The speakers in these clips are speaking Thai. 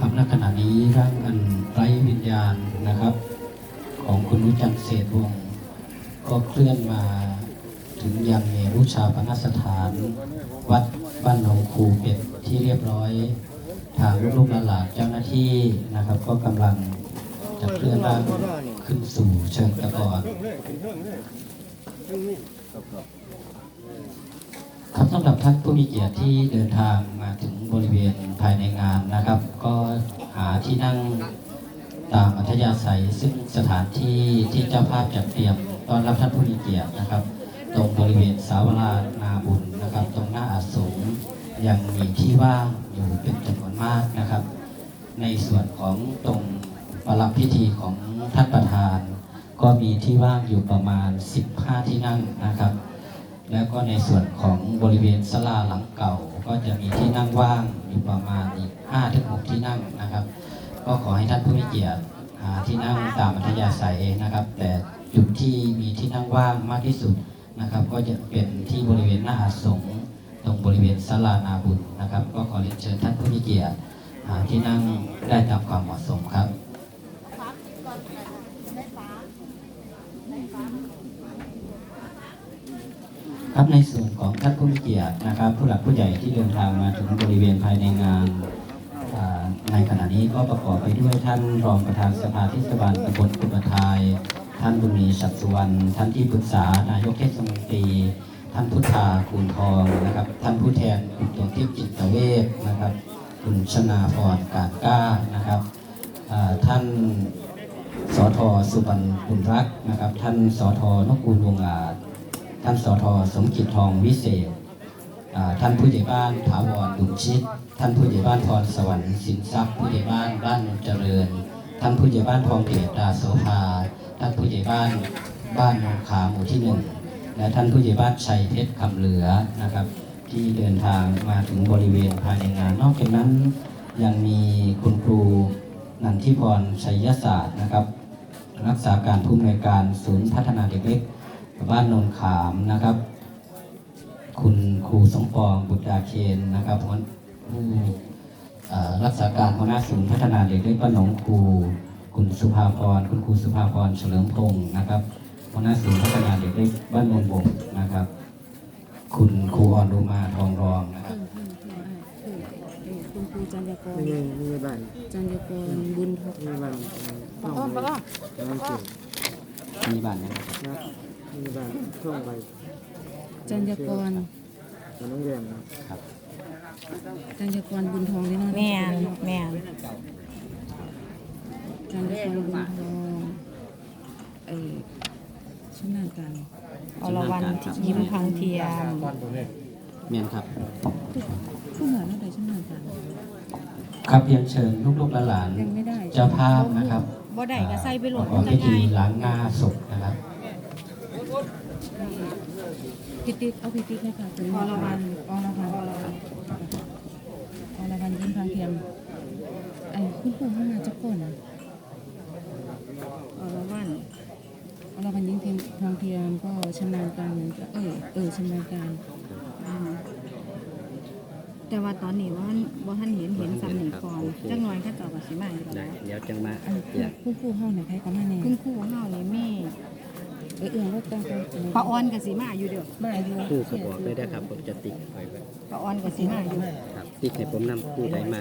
ครับณขณะนี้ร่างอันไร้วิญญาณนะครับ ของคุณนุจันเศรษฐวงศ์ก็เคลื่อนมาถึงยังเมรุชาปนสถาน วัดบ้านหนองคูเป็ดที่เรียบร้อย ทางลูกหลานเจ้าหน้าที่นะครับ ก็กำลังจะเคลื่อนร่างขึ้นสู่เชิงตะกอนครับสำหรับท่านผู้มีเกียรติที่เดินทางมาถึง บริเวณภายในงานนะครับ ก็หาที่นั่งตามอัธยาศัย ซึ่งสถานที่ที่เจ้าภาพจัดเตรียมต้อนรับท่านผู้มีเกียรตินะครับ ตรงบริเวณสาวรานาบุญนะครับ ตรงหน้าอาสงยังมีที่ว่างอยู่เป็นจำนวนมากนะครับ ในส่วนของตรงประลับพิธีของท่านประธาน ก็มีที่ว่างอยู่ประมาณ 15 ที่นั่งนะครับ แล้วก็ในส่วนของบริเวณศาลาหลังเก่า ก็จะมีที่นั่งว่างอยู่ประมาณอีก5ถึง6ที่นั่งนะครับ ก็ขอให้ท่านผู้มีเกียรติหาที่นั่งตามอัธยาศัยนะครับ แต่จุดที่มีที่นั่งว่างมากที่สุดนะครับ ก็จะเป็นที่บริเวณหน้าอาสงฆ์ตรงบริเวณศาลานาบุญนะครับ ก็ขอเรียนเชิญท่านผู้มีเกียรติหาที่นั่งได้ตามความเหมาะสมครับ ครับในส่วนของท่านผู้มีเกียรตินะครับ ผู้หลักผู้ใหญ่ที่เดินทางมาถึงบริเวณภายในงานในขณะนี้ก็ประกอบไปด้วยท่านรองประธานสภาเทศบาลตำบลกุบทาย ท่านบุญมีศักดิ์สุวรรณท่านที่ปรึกษานายกเทศมนตรีท่านพุทธาคูณทองนะครับ ท่านผู้แทนคุณดวงทิพย์จิตเวชนะครับคุณชนาพรกาดก้านะครับท่านสอทอสุบรรณบุญรักนะครับ ท่านสอทอนกกูลวงอาจ ท่านสอทสมจิตทองวิเศษ ท่านผู้ใหญ่บ้านถาวรบุญชิต ท่านผู้ใหญ่บ้านพรสวรรค์สินทรัพย์ผู้ใหญ่บ้านบ้านเจริญ ท่านผู้ใหญ่บ้านทองเกตดาโสภา ท่านผู้ใหญ่บ้านบ้านนงขาหมู่ที่หนึ่งและท่านผู้ใหญ่บ้านชัยเพชรคำเหลือนะครับ ที่เดินทางมาถึงบริเวณภายในงาน นอกจากนั้นยังมีคุณครูนันทิพรชัยศาสตร์นะครับ รักษาการผู้อำนวยการศูนย์พัฒนาเด็กเล็ก บ้านโนนขามนะครับ คุณครูสมปองบุตรดาเคนนะครับหัวผู้เอ่อรักษาการหัวหน้าศูนย์พัฒนาเด็กเล็กบ้านหนองครูคุณสุภาพรคุณครูสุภาพรเฉลิมพงศ์นะครับหัวหน้าศูนย์พัฒนาเด็กเล็กบ้านโนนบกนะครับ คุณครูออนรุมาทองรองนะครับคุณครูจันยากรมีมีบ้านจันยากรบุญทองมีบ้านน้องน้องเก่งมีบ้านนะครับนะ มีบ้านช่วงไปจันยากรกับน้องแยมนะครับจันยากรบุญทองนี่เนาะแม่นแม่นจันยากรบุญทองเออชื่อนางกันอรวรรณยิ้มพังเทียมเมียนครับผู้เหนือนั่นใดชื่อนางกันครับเรียนเชิญลูกๆหลานยังไม่ได้ๆเจ้าภาพนะครับบ่ได้ก็ใส่ไปโหลดขอจัพิงไงธีล้างหน้าศพนะครับ พิติกเอาพิติกนะคะถึงอรวรรณอรวรรณอรวรรณอรวรรณยิ้มทางเทียมไอ้คุณครูเข้ามาจักก่อนนะอรวรรณอรวรรณยิ้มเทียมทางเทียมก็ชำนาญการเออเออชำนาญการอืมแต่ว่าตอนนี้ว่าบ่ทันเห็นเห็นสำนีก่อนจังหน่อยเขาเจ้าก็สิมาอยู่ได้แล้วเดี๋ยวจังมาอันผู้ผู้เข้าไหนใครก็มาแน่คุณครูเฮานี่แม่ เออเออรถตั้งใจป้าออนก็สิมาอยู่เด้อมาอยู่คู่กระบอกได้ได้ครับผมจะติ๊กไว้ป้าออนก็สิมาอยู่ครับติ๊กให้ผมนำคู่ได้มา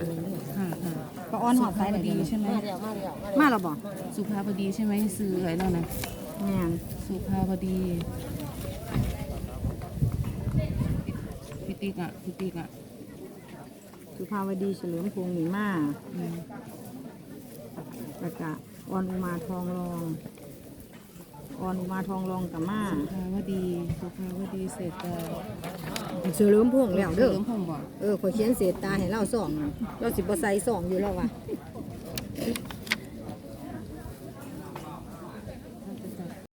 ค่ะค่ะป้าออนหอดสุสาภายได้ดีใช่ไหมมาแล้วบ่สุภาพดีใช่ไหมซื้ออะไรแล้วนะแม่นสุภาพดีพิติกอะพิติกอะสุภาวดีเฉลิมพงษ์หนีมาอืมแล้วก็ออนอุมาทองรอง ออนอุมาทองรองกับมาสุภาพดีสุภาพดีเสร็จแต่เฉลิมพงษ์แล้วเด้อเริ่มผมบอกเออขอยเขียนเศษตาให้เราสองเราสิบ่ใส่สองอยู่แล้วว่ะ